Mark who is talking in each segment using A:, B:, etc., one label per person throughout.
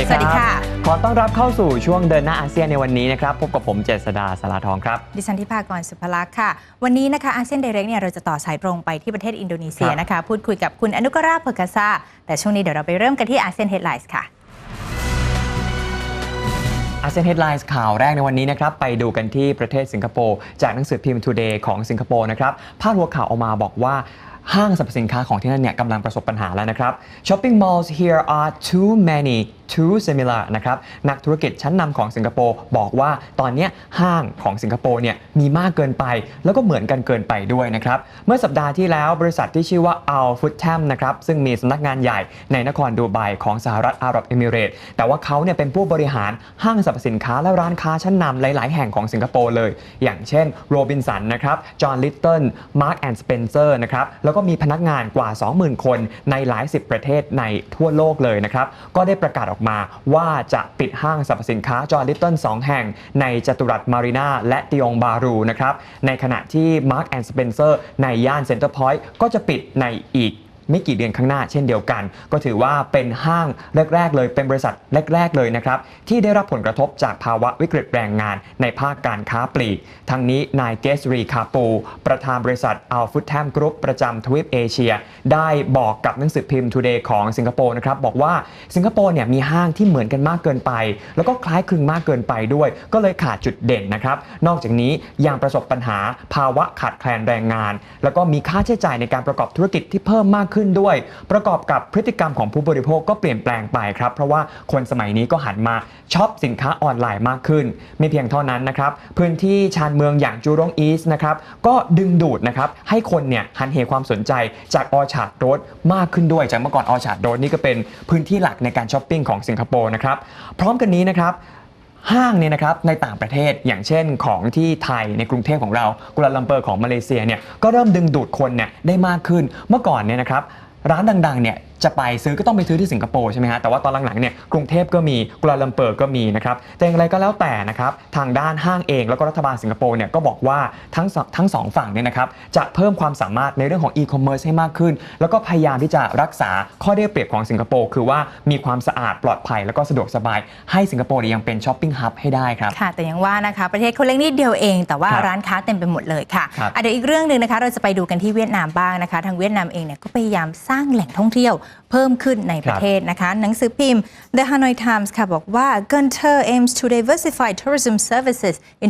A: ดี
B: สวัสดีค่ะ
A: ขอต้อนรับเข้าสู่ช่วงเดินหน้าอาเซียนในวันนี้นะครับ พบกับผมเจษดาสาราทองครับ
B: ดิฉันทิพากรสุภลักษณ์ค่ะ วันนี้นะคะอาเซียนเดเรกเนี่ยเราจะต่อสายตรงไปที่ประเทศอินโดนีเซีย
A: ครับ
B: นะคะ พูดคุยกับคุณอนุกราเพอร์กาซาแต่ช่วงนี้เดี๋ยวเราไปเริ่มกันที่อาเซียนเฮดไลน์ค่ะ
A: อาเซียนเฮดไลน์ข่าวแรกในวันนี้นะครับ ไปดูกันที่ประเทศสิงคโปร์ จากหนังสือพิมพ์ Today ของสิงคโปร์นะครับ พาดหัวข่าวออกมาบอกว่าห้างสรรพสินค้าของที่นั่นเนี่ยกำลังประสบปัญหาแล้วนะครับ Shopping malls here are too many too similar นะครับนักธุรกิจชั้นนำของสิงคโปร์บอกว่าตอนนี้ห้างของสิงคโปร์เนี่ยมีมากเกินไป แล้วก็เหมือนกันเกินไปด้วยนะครับ เมื่อสัปดาห์ที่แล้วบริษัทที่ชื่อว่า Al f o o t a m นะครับซึ่งมีสำนักงานใหญ่ในนครดูไบของสหรัฐอาหรับเอมิเรตส์แต่ว่าเขาเนี่ยเป็นผู้บริหารห้างสรรพสินค้าและร้านค้าชั้นนำหลาย ๆ แห่งของสิงคโปร์เลย อย่างเช่นโรบินสันนะครับจอห์นลิตเติ้ลมาร์กแอนด์สเปนเซอร์นะครับแล้วก็มีพนักงานกว่า 20,000 คนในหลายสิบประเทศในทั่วโลกเลยนะครับก็ได้ประกาศออกมา ว่าจะปิดห้างสรรพสินค้าจอร์ลิตเติ้ล2แห่ง ในจตุรัสมารีนาและติองบารูนะครับในขณะที่ Mark and Spencer ในย่านเซ็นเตอร์พอยต์ก็จะปิดในอีก ไม่กี่เดือนข้างหน้าเช่นเดียวกัน ก็ถือว่าเป็นห้างแรก ๆ เลยเป็นบริษัทแรก ๆ เลยนะครับ ที่ได้รับผลกระทบจากภาวะวิกฤตแรงงานในภาคการค้าปลีก ทั้งนี้นายเกสรีคาปู ประธานบริษัทอัลฟุตแทมกรุ๊ปประจำทวีปเอเชีย ได้บอกกับหนังสือพิมพ์ Today ของสิงคโปร์นะครับบอกว่าสิงคโปร์เนี่ยมีห้างที่เหมือนกันมากเกินไป แล้วก็คล้ายคลึงมากเกินไปด้วย ก็เลยขาดจุดเด่นนะครับ นอกจากนี้ยังประสบปัญหาภาวะขาดแคลนแรงงาน แล้วก็มีค่าใช้จ่ายในการประกอบธุรกิจที่เพิ่มมากขึ้นด้วย ประกอบกับพฤติกรรมของผู้บริโภคก็เปลี่ยนแปลงไปครับ เพราะว่าคนสมัยนี้ก็หันมาช็อปสินค้าออนไลน์มากขึ้น ไม่เพียงเท่านั้นนะครับพื้นที่ชานเมืองอย่างจูรงอีสนะครับก็ดึงดูดนะครับให้คนเนี่ยหันเหความสนใจจากออชาร์ดโรดมากขึ้นด้วยจากเมื่อก่อนออชาร์ดโรดนี่ก็เป็นพื้นที่หลักในการช้อปปิ้งของสิงคโปร์นะครับพร้อมกันนี้นะครับ ห้างเนี่ยนะครับในต่างประเทศอย่างเช่นของที่ไทยในกรุงเทพของเรากุลาลัมเปอร์ของมาเลเซียเนี่ยก็เริ่มดึงดูดคนเนี่ยได้มากขึ้นเมื่อก่อนเนี่ยนะครับร้านดังๆเนี่ย จะไปซื้อก็ต้องไปซื้อที่สิงคโปร์ใช่ไหมฮะแต่ว่าตอนหลังๆเนี่ยกรุงเทพก็มีกัวลาลัมเปอร์ก็มีนะครับแต่อย่างไรก็แล้วแต่นะครับทางด้านห้างเองแล้วก็รัฐบาลสิงคโปร์เนี่ยก็บอกว่าทั้งสองทั้งสองฝั่งเนี่ยนะครับจะเพิ่มความสามารถในเรื่องของอีคอมเมิร์ซให้มากขึ้น แล้วก็พยายามที่จะรักษาข้อได้เปรียบของสิงคโปร์คือว่ามีความสะอาดปลอดภัยแล้วก็สะดวกสบายให้สิงคโปร์เนี่ยยังเป็นช้อปปิ้งฮับให้ได้ครับ
B: ค่ะแต่ยังว่านะคะประเทศเขาเล็กนิดเดียวเอง แต่ว่า
A: ครับ
B: ร้านค้าเต็มไปหมดเลยค่ะ
A: ครับ
B: อะเดี๋ยวอีกเรื่องหนึ่งนะคะเราจะไปดูกันที่เวียดนามบ้างนะคะ ทางเวียดนามเองเนี่ยก็พยายามสร้างแหล่งท่องเที่ยวเพิ่มขึ้นในประเทศนะคะ หนังสือพิมพ์ The Hanoi Times ค่ะบอกว่า Gunter aims to diversify tourism services in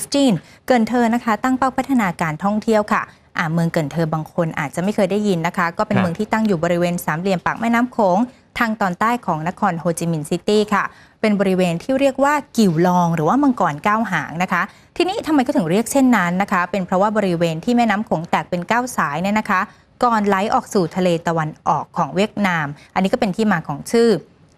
B: 2015เกินเธอนะคะ ตั้งเป้าพัฒนาการท่องเที่ยวค่ะอ่าเมืองเกินเธอบางคนอาจจะไม่เคยได้ยินนะคะ ก็เป็น
A: ครับ
B: เมืองที่ตั้งอยู่บริเวณสามเหลี่ยมปากแม่น้ำโขง ทางตอนใต้ของนครโฮจิมินห์ซิตี้ค่ะ เป็นบริเวณที่เรียกว่ากิ่วลอง หรือว่ามังกรเก้าหางนะคะ ทีนี้ทำไมก็ถึงเรียกเช่นนั้นนะคะ เป็นเพราะว่าบริเวณที่แม่น้ำโขงแตกเป็นเก้าสายเนี่ยนะคะ ก่อนไหลออกสู่ทะเลตะวันออกของเวียดนาม อันนี้ก็เป็นที่มาของชื่อ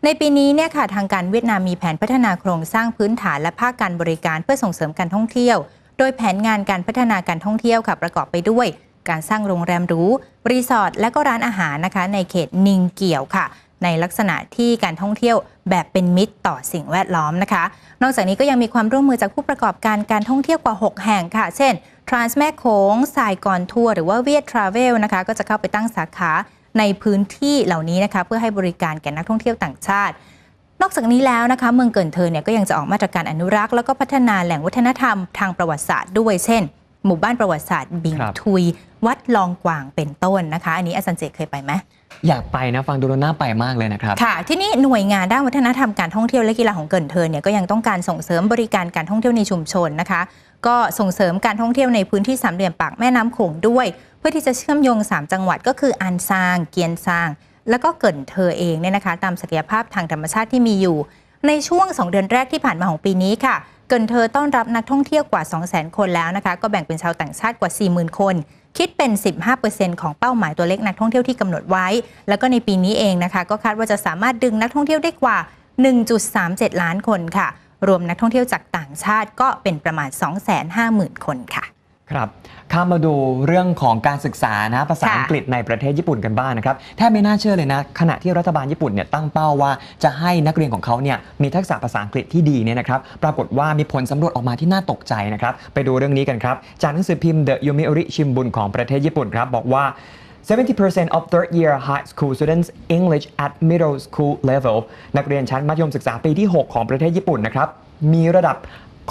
B: ในปีนี้เนี่ยค่ะทางการเวียดนามมีแผนพัฒนาโครงสร้างพื้นฐานและภาคการบริการเพื่อส่งเสริมการท่องเที่ยว โดยแผนงานการพัฒนาการท่องเที่ยวค่ะประกอบไปด้วย การสร้างโรงแรมหรูรีสอร์ทและก็ร้านอาหารนะคะ ในเขตนิงเกี่ยวค่ะในลักษณะที่การท่องเที่ยวแบบเป็นมิตรต่อสิ่งแวดล้อมนะคะ นอกจากนี้ก็ยังมีความร่วมมือจากผู้ประกอบการการท่องเที่ยวกว่า 6 แห่งค่ะ เช่น Trans แม่โขงสายก่อนทัวร์หรือว่าเวียดทราเวลนะคะก็จะเข้าไปตั้งสาขาในพื้นที่เหล่านี้นะคะเพื่อให้บริการแก่นักท่องเที่ยวต่างชาติ นอกจากนี้แล้วนะคะเมืองเกินเธอเนี่ยก็ยังจะออกมาตรการอนุรักษ์ แล้วก็พัฒนาแหล่งวัฒนธรรมทางประวัติศาสตร์ด้วยเช่น หมู่บ้านประวัติศาสตร์บิง
A: ครับ
B: ทุย วัดลองกวางเป็นต้นนะคะ อันนี้อาจารย์เจเคยไปไหม
A: อยากไปนะฟังดูแล้วน่าไปมากเลยนะครับ
B: ค่ะ ที่นี่หน่วยงานด้านวัฒนธรรมการท่องเที่ยวและกีฬาของเกินเธอเนี่ยก็ยังต้องการส่งเสริมบริการการท่องเที่ยวในชุมชนนะคะ ก็ส่งเสริมการท่องเที่ยวในพื้นที่สามเหลี่ยมปากแม่น้ำโขงด้วย เพื่อที่จะเชื่อมโยง 3 จังหวัดก็คืออันซาง เกียนซาง แล้วก็เกินเธอเองเนี่ยนะคะ ตามศักยภาพทางธรรมชาติที่มีอยู่ ในช่วง 2 เดือนแรกที่ผ่านมาของปีนี้ค่ะ เกินเธอต้อนรับนักท่องเที่ยวกว่า 200,000 คนแล้วนะคะ ก็แบ่งเป็นชาวต่างชาติกว่า 40,000 คน คิดเป็น 15%ของเป้าหมายตัวเลขนักท่องเที่ยวที่กำหนดไว้ แล้วก็ในปีนี้เองนะคะ ก็คาดว่าจะสามารถดึงนักท่องเที่ยวได้กว่า 1.37 ล้านคนค่ะ รวมนักท่องเที่ยวจากต่างชาติก็เป็นประมาณ 250,000 คนค่ะ
A: ครับข้ามมาดูเรื่องของการศึกษานะภาษา
B: ค่ะ
A: อังกฤษในประเทศญี่ปุ่นกันบ้างนะครับแทบไม่น่าเชื่อเลยนะ ขณะที่รัฐบาลญี่ปุ่นเนี่ยตั้งเป้าว่าจะให้นักเรียนของเขาเนี่ยมีทักษะภาษาอังกฤษที่ดีเนี่ยนะครับปรากฏว่ามีผลสำรวจออกมาที่น่าตกใจนะครับ ไปดูเรื่องนี้กันครับ จากหนังสือพิมพ์ The Yomiuri Shimbun ของประเทศญี่ปุ่นครับ บอกว่า 70% of third year high school students English at middle school level นักเรียนชั้นมัธยมศึกษาปีที่ 6 ของประเทศญี่ปุ่นนะครับ มีระดับ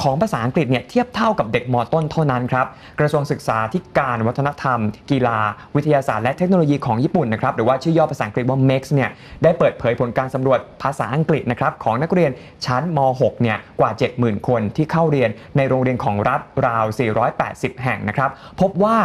A: ของภาษาอังกฤษเนี่ยเทียบเท่ากับเด็กมต้นเท่านั้นครับกระทรวงศึกษาธิการวัฒนธรรม กีฬา วิทยาศาสตร์และเทคโนโลยีของญี่ปุ่นนะครับหรือว่าชื่อย่อภาษาอังกฤษว่า MEX เนี่ยได้เปิดเผยผลการสำรวจภาษาอังกฤษนะครับของนักเรียนชั้นม .6 เนี่ยกว่า 70,000 คนที่เข้าเรียนในโรงเรียนของรัฐราว 480 แห่งนะครับพบว่า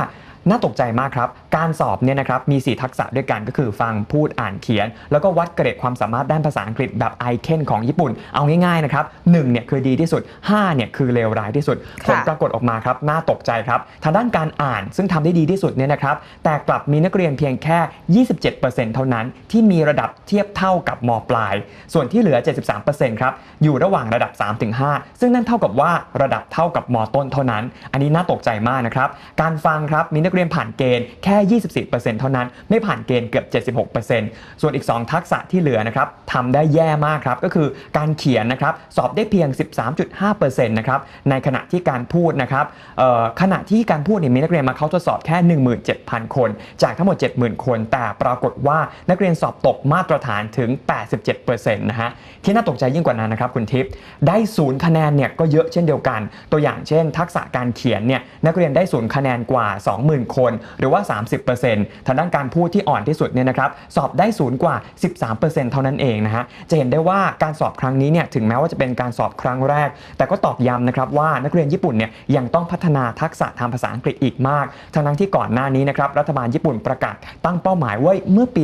A: น่าตกใจมากครับ การสอบเนี่ยนะครับมี 4 ทักษะด้วยกันก็คือฟังพูดอ่านเขียน แล้วก็วัดเกรดความสามารถด้านภาษาอังกฤษแบบไอเคนของญี่ปุ่น เอาง่ายๆนะครับ1เนี่ยคือดีที่สุด 5 เนี่ยคือเลวร้ายที่สุด ผล
B: ค่ะ
A: ปรากฏออกมาครับ น่าตกใจครับ ทางด้านการอ่านซึ่งทำได้ดีที่สุดเนี่ยนะครับ แต่กลับมีนักเรียนเพียงแค่ 27%เท่านั้นที่มีระดับเทียบเท่ากับมปลาย ส่วนที่เหลือ 73%ครับอยู่ระหว่างระดับ 3-5 ซึ่งนั่นเท่ากับว่าระดับเท่ากับมต้นเท่านั้น อันนี้น่าตกใจมากนะครับการฟังครับมีนักเรียนผ่านเกณฑ์แค่ 24%เท่านั้น ไม่ผ่านเกณฑ์เกือบ 76%ส่วนอีก 2 ทักษะที่เหลือนะครับทำได้แย่มากครับ ก็คือการเขียนนะครับสอบได้เพียง 13.5%นะครับ ในขณะที่การพูดนะครับขณะที่การพูดเนี่ยมีนักเรียนมาเข้าทดสอบแค่ 17,000 คน จากทั้งหมด 70,000 คน แต่ปรากฏว่านักเรียนสอบตกมาตรฐานถึง 87%นะฮะ ที่น่าตกใจยิ่งกว่านั้นนะครับคุณทิพย์ ได้ศูนย์คะแนนเนี่ยก็เยอะเช่นเดียวกัน ตัวอย่างเช่น ทักษะการเขียนเนี่ยนักเรียนได้ศูนย์คะแนนกว่า 20,000คน หรือว่า 30%ทางด้านการพูดที่อ่อนที่สุดเนี่ยนะครับสอบได้ศูนย์กว่า 13%เท่านั้นเองนะฮะจะเห็นได้ว่าการสอบครั้งนี้เนี่ยถึงแม้ว่าจะเป็นการสอบครั้งแรก แต่ก็ตอกย้ำนะครับว่านักเรียนญี่ปุ่นเนี่ยยังต้องพัฒนาทักษะทางภาษาอังกฤษอีกมาก ทั้งนั้นที่ก่อนหน้านี้นะครับรัฐบาลญี่ปุ่นประกาศตั้งเป้าหมายไว้เมื่อปี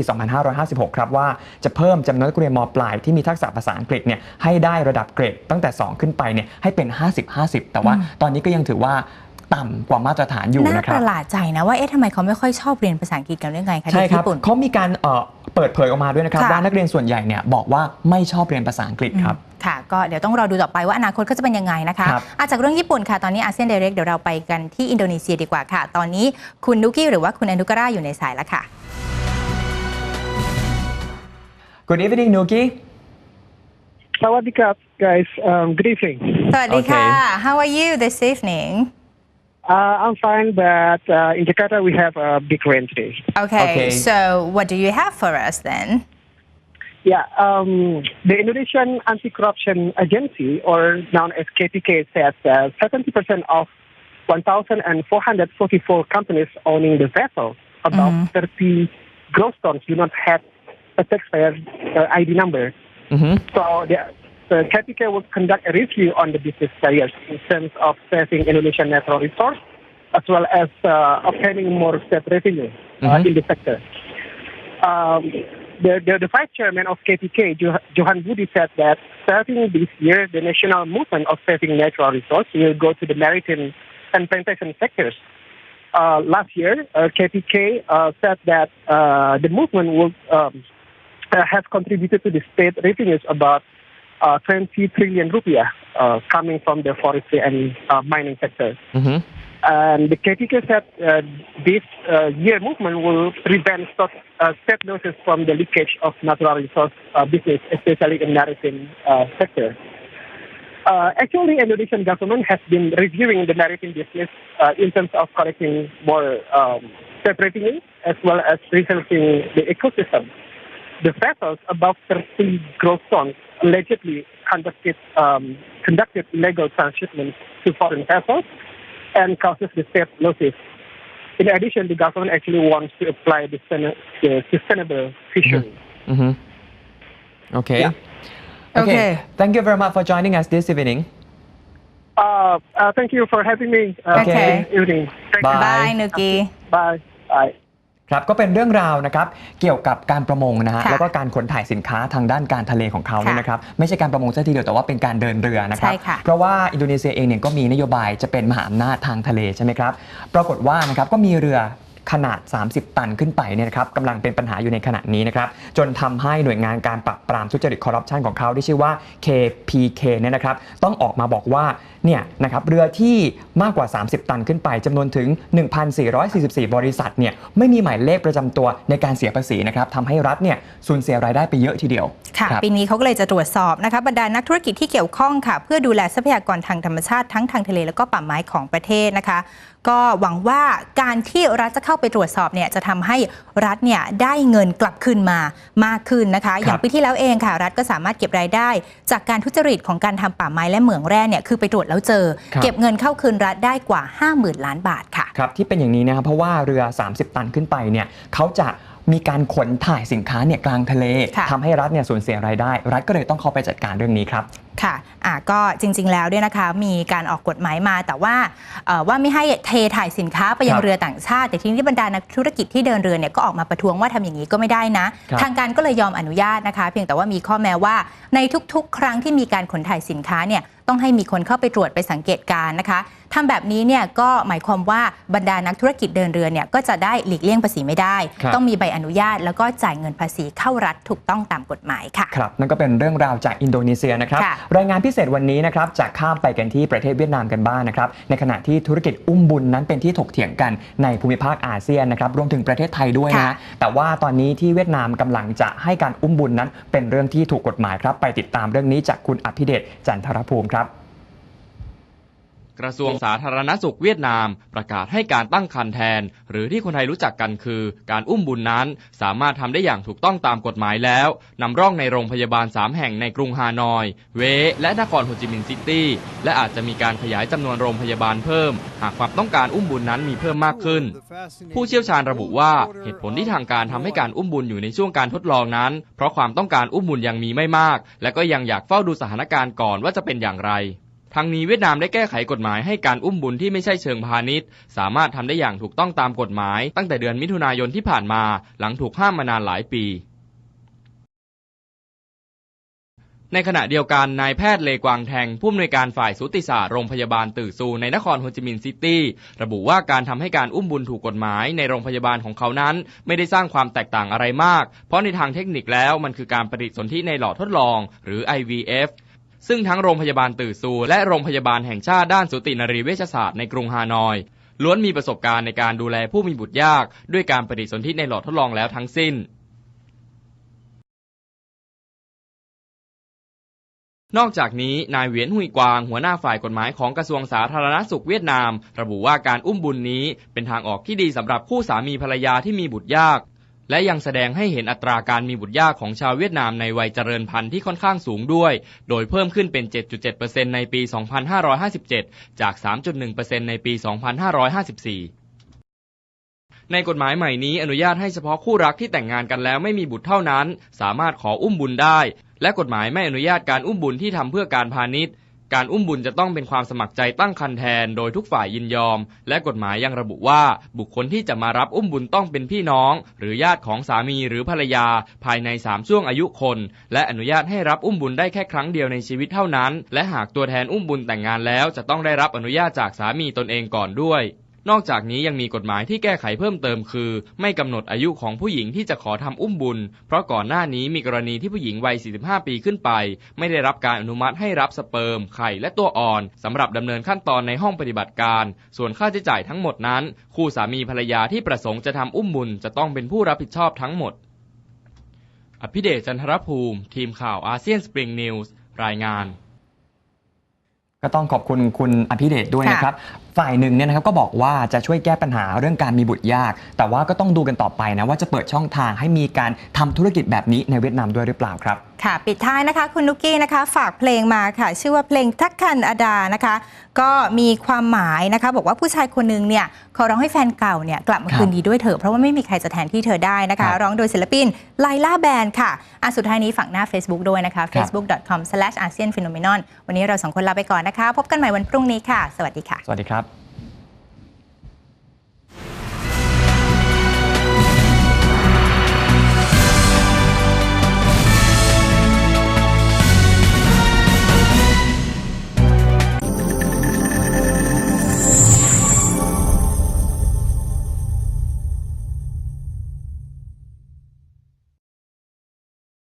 A: 2556 ครับว่าจะเพิ่มจำนวนนักเรียนมปลายที่มีทักษะภาษาอังกฤษเนี่ยให้ได้ระดับเกรดตั้งแต่ 2 ขึ้นไปเนี่ยให้เป็น 50-50 แต่ว่าตอนนี้ก็ยังถือว่า ต่ำกว่ามาตรฐานอยู่
B: น่า
A: นะค
B: ป
A: รับ
B: ระหลาดใจนะว่าเอ๊ะทำไมเขาไม่ค่อยชอบเรียนภาษาอังกฤษกันหรือไงคะ
A: ใช่
B: ที่
A: ครับ
B: ญี่ปุ่น
A: เขามีการเอ่อเปิดเผยออกมาด้วยนะครับ
B: ค่ะ
A: ว่านักเรียนส่วนใหญ่เนี่ยบอกว่าไม่ชอบเรียนภาษาอังกฤษครับ
B: ค่ะก็เดี๋ยวต้องรอดูต่อไปว่าอนาคตก็จะเป็นยังไงนะคะ
A: ครับ
B: อาจากเรื่องญี่ปุ่นค่ะ ตอนนี้อาเซียนเดเรกเดี๋ยวเราไปกันที่อินโดนีเซียดีกว่าค่ะ ตอนนี้คุณนุกี้หรือว่าคุณอนุกราอยู่ในสายแล้วค่ะ
A: Good evening Nuki
C: Sawadee guys. Um, good evening.
B: สวัสดีค่ะ
A: Okay.
B: How are you this evening
C: Uh, I'm fine, but uh, in Jakarta we have a big rain today.
B: Okay,
A: Okay.
B: so what do you have for us then?
C: Yeah, um, the Indonesian Anti-Corruption Agency, or known as KPK, says that 70% of 1,444 companies owning the vessel, about mm-hmm. 30 gross tons, do not have a taxpayer uh, ID number.
A: Mm-hmm.
C: So the the KPK will conduct a review on the business players in terms of saving Indonesian natural resource as well as uh, obtaining more state revenue uh,
A: Mhm.
C: in the sector. Um, the, the, the vice chairman of KPK, Johan Budi, said that starting this year, the national movement of saving natural resource will go to the maritime and plantation sectors. Uh, last year, uh, KPK uh, said that uh, the movement will um, uh, has contributed to the state revenues about uh, 20 trillion rupiah uh, coming from the forestry and uh, mining sector.
A: Mm-hmm.
C: And the KTK said uh, this uh, year movement will prevent such set losses from the leakage of natural resource uh, business, especially in maritime uh, sector. actually, Indonesian government has been reviewing the maritime business in terms of collecting more um, separating it as well as researching the ecosystem. The vessels, above 30 gross tons, allegedly conducted, um, conducted illegal transshipment to foreign vessels and causes the state losses. In addition, the government actually wants to apply the, the sustainable fishery.
A: Mm-hmm. mm-hmm. Okay.
C: Yeah.
B: okay. Okay.
A: Thank you very much for joining us this evening.
C: Uh, uh, thank you for having me uh,
B: okay.
C: Good evening. Thank
A: Bye.
C: You.
B: Bye, Nuki.
C: Bye. Bye.
A: ครับก็เป็นเรื่องราวนะครับเกี่ยวกับการประมงนะฮะ
B: ค่ะ
A: แล้วก็การขนถ่ายสินค้าทางด้านการทะเลของเขาเนี่ย
B: ค่ะ
A: นะครับไม่ใช่การประมงซะทีเดียวแต่ว่าเป็นการเดินเรือนะครับ
B: ใช่ค่ะ
A: เพราะว่าอินโดนีเซียเองเนี่ยก็มีนโยบายจะเป็นมหาอำนาจทางทะเลใช่ไหมครับปรากฏว่านะครับก็มีเรือ ขนาด 30 ตันขึ้นไปเนี่ยนะครับกำลังเป็นปัญหาอยู่ในขณะนี้นะครับจนทำให้หน่วยงานการปราบปรามทุจริตคอร์รัปชันของเขาที่ชื่อว่า KPK เนี่ยนะครับต้องออกมาบอกว่าเนี่ยนะครับเรือที่มากกว่า 30 ตันขึ้นไปจำนวนถึง 1,444 บริษัทเนี่ยไม่มีหมายเลขประจำตัวในการเสียภาษีนะครับทำให้รัฐเนี่ยสูญเสียรายได้ไปเยอะทีเดียว
B: ค่ะ
A: รับ
B: ปีนี้เขาก็เลยจะตรวจสอบนะคะบรรดานักธุรกิจที่เกี่ยวข้องค่ะ เพื่อดูแลทรัพยากรทางธรรมชาติทั้งทางทะเลแล้วก็ป่าไม้ของประเทศนะคะ ก็หวังว่าการที่รัฐจะเข้าไปตรวจสอบเนี่ยจะทำให้รัฐเนี่ยได้เงินกลับคืนมามากขึ้นนะคะ อย่างปีที่แล้วเองค่ะ รัฐก็สามารถเก็บรายได้ จากการทุจริตของการทำป่าไม้และเหมืองแร่เนี่ยคือไปตรวจแล้วเจอ
A: ครับ
B: เก็บเงินเข้าคืนรัฐได้กว่า 50,000 ล้านบาทค่ะ
A: ครับที่เป็นอย่างนี้นะครับเพราะว่าเรือ 30 ตันขึ้นไปเนี่ยเขาจะ มีการขนถ่ายสินค้าเนี่ยกลางทะเล
B: ค่ะ
A: ทำให้รัฐเนี่ยสูญเสียรายได้ รัฐก็เลยต้องเข้าไปจัดการเรื่องนี้ครับ
B: ค่ะอะ ก็จริง ๆ แล้วเนี่ยนะคะ มีการออกกฎหมายมา แต่ว่าเอ่อว่าไม่ให้เทถ่ายสินค้าไปยั
A: ค
B: ง
A: รับ
B: เรือต่างชาติ แต่ทีนี้บรรดานักธุรกิจที่เดินเรือเนี่ยก็ออกมาประท้วงว่าทำอย่างนี้ก็ไม่ได้นะ
A: ครับ
B: ทางการก็เลยยอมอนุญาตนะคะ เพียงแต่ว่ามีข้อแม้ว่าในทุก ๆ ครั้งที่มีการขนถ่ายสินค้าเนี่ย ต้องให้มีคนเข้าไปตรวจไปสังเกตการณ์นะคะทำแบบนี้เนี่ยก็หมายความว่าบรรดานักธุรกิจเดินเรือเนี่ยก็จะได้หลีกเลี่ยงภาษีไม่ได้
A: ครับ
B: ต้องมีใบอนุญาต แล้วก็จ่ายเงินภาษีเข้ารัฐถูกต้องตามกฎหมายค่ะ
A: ครับนั่นก็เป็นเรื่องราวจากอินโดนีเซียนะครับ
B: ค่ะ
A: รายงานพิเศษวันนี้นะครับจะข้ามไปกันที่ประเทศเวียดนามกันบ้างนะครับในขณะที่ธุรกิจอุ้มบุญนั้นเป็นที่ถกเถียงกันในภูมิภาคอาเซียนนะครับรวมถึงประเทศไทยด้วยนะ
B: ค่ะ
A: แต่ว่าตอนนี้ที่เวียดนามกำลังจะให้การอุ้มบุญนั้น เป็นเรื่องที่ถูกกฎหมายครับไปติดตามเรื่องนี้จากคุณอภิเดชจันทรภูมิครับ
D: กระทรวงสาธารณสุขเวียดนาม ประกาศให้การตั้งครรภ์แทน หรือที่คนไทยรู้จักกันคือ การอุ้มบุญนั้น สามารถทำได้อย่างถูกต้องตามกฎหมายแล้วนำร่องในโรงพยาบาล 3 แห่งในกรุงฮานอย เว และนครโฮจิมินห์ซิตี้ และอาจจะมีการขยายจำนวนโรงพยาบาลเพิ่ม หากความต้องการอุ้มบุญนั้นมีเพิ่มมากขึ้น ผู้เชี่ยวชาญระบุว่าเหตุผลที่ทางการทำให้การอุ้มบุญอยู่ในช่วงการทดลองนั้น เพราะความต้องการอุ้มบุญยังมีไม่มาก และก็ยังอยากเฝ้าดูสถานการณ์ก่อนว่าจะเป็นอย่างไร ทั้งนี้เวียดนามได้แก้ไขกฎหมายให้การอุ้มบุญที่ไม่ใช่เชิงพาณิชย์ สามารถทำได้อย่างถูกต้องตามกฎหมาย ตั้งแต่เดือนมิถุนายนที่ผ่านมา หลังถูกห้ามมานานหลายปี ในขณะเดียวกันนายแพทย์เลกวางแทง ผู้อำนวยการฝ่ายสูติศาสตร์โรงพยาบาลตื่อซูในนครโฮจิมินห์ซิตี้ระบุว่าการทำให้การอุ้มบุญถูกกฎหมายในโรงพยาบาลของเขานั้น ไม่ได้สร้างความแตกต่างอะไรมาก เพราะในทางเทคนิคแล้วมันคือการปฏิสนธิในหลอดทดลอง หรือ IVF ซึ่งทั้งโรงพยาบาลตื่อซู และโรงพยาบาลแห่งชาติด้านสูตินรีเวชศาสตร์ในกรุงฮานอย ล้วนมีประสบการณ์ในการดูแลผู้มีบุตรยาก ด้วยการปฏิสนธิในหลอดทดลองแล้วทั้งสิ้น นอกจากนี้นายเหวียนหุยกวาง หัวหน้าฝ่ายกฎหมายของกระทรวงสาธารณสุขเวียดนาม ระบุว่าการอุ้มบุญนี้เป็นทางออกที่ดีสำหรับคู่สามีภรรยาที่มีบุตรยาก และยังแสดงให้เห็นอัตราการมีบุตรยากของชาวเวียดนามในวัยเจริญพันธุ์ที่ค่อนข้างสูงด้วย โดยเพิ่มขึ้นเป็น 7.7%ในปี 2557 จาก 3.1%ในปี 2554ในกฎหมายใหม่นี้อนุญาตให้เฉพาะคู่รักที่แต่งงานกันแล้วไม่มีบุตรเท่านั้น สามารถขออุ้มบุญได้ และกฎหมายไม่อนุญาตการอุ้มบุญที่ทำเพื่อการพาณิชย์ การอุ้มบุญจะต้องเป็นความสมัครใจตั้งคันแทนโดยทุกฝ่ายยินยอม และกฎหมายยังระบุว่าบุคคลที่จะมารับอุ้มบุญต้องเป็นพี่น้อง หรือญาติของสามีหรือภรรยา ภายใน 3 ช่วงอายุคน และอนุญาตให้รับอุ้มบุญได้แค่ครั้งเดียวในชีวิตเท่านั้น และหากตัวแทนอุ้มบุญแต่งงานแล้วจะต้องได้รับอนุญาตจากสามีตนเองก่อนด้วย นอกจากนี้ยังมีกฎหมายที่แก้ไขเพิ่มเติมคือ ไม่กำหนดอายุของผู้หญิงที่จะขอทำอุ้มบุญ เพราะก่อนหน้านี้มีกรณีที่ผู้หญิงวัย 45 ปีขึ้นไป ไม่ได้รับการอนุมัติให้รับสเปิร์ม ไข่และตัวอ่อนสำหรับดำเนินขั้นตอนในห้องปฏิบัติการ ส่วนค่าใช้จ่ายทั้งหมดนั้น คู่สามีภรรยาที่ประสงค์จะทำอุ้มบุญจะต้องเป็นผู้รับผิดชอบทั้งหมด อภิเดชจันทรภูมิ ทีมข่าวอาเซียนสปริงนิวส์รายงาน
A: ก็ต้องขอบคุณคุณอภิเดชด้วย
B: ค่ะ
A: นะครับ ฝ่ายหนึ่งเนี่ยนะครับก็บอกว่าจะช่วยแก้ปัญหาเรื่องการมีบุตรยาก แต่ว่าก็ต้องดูกันต่อไปนะว่าจะเปิดช่องทางให้มีการทำธุรกิจแบบนี้ในเวียดนามด้วยหรือเปล่าครับ
B: ค่ะ ปิดท้ายนะคะ คุณนุกกี้นะคะ ฝากเพลงมาค่ะ ชื่อว่าเพลงทักคันอดานะคะ ก็มีความหมายนะคะ บอกว่าผู้ชายคนหนึงเนี่ยขอร้องให้แฟนเก่าเนี่ยกลับมา
A: ครับ
B: คืนดีด้วยเถอะเพราะว่าไม่มีใครจะแทนที่เธอได้นะ
A: ครั
B: คะ
A: บ
B: ร้องโดยศิลปินไลล่าแบนค่ะอะสุดท้ายนี้ฝากหน้า Facebook ด้วยนะคะ facebook.com/asianphenomenon วันนี้เราสองคนลาไปก่อนนะคะ พบกันใหม่วันพรุ่งนี้ค่ะ สวัสดีค่ะ
A: สวัสดีครับ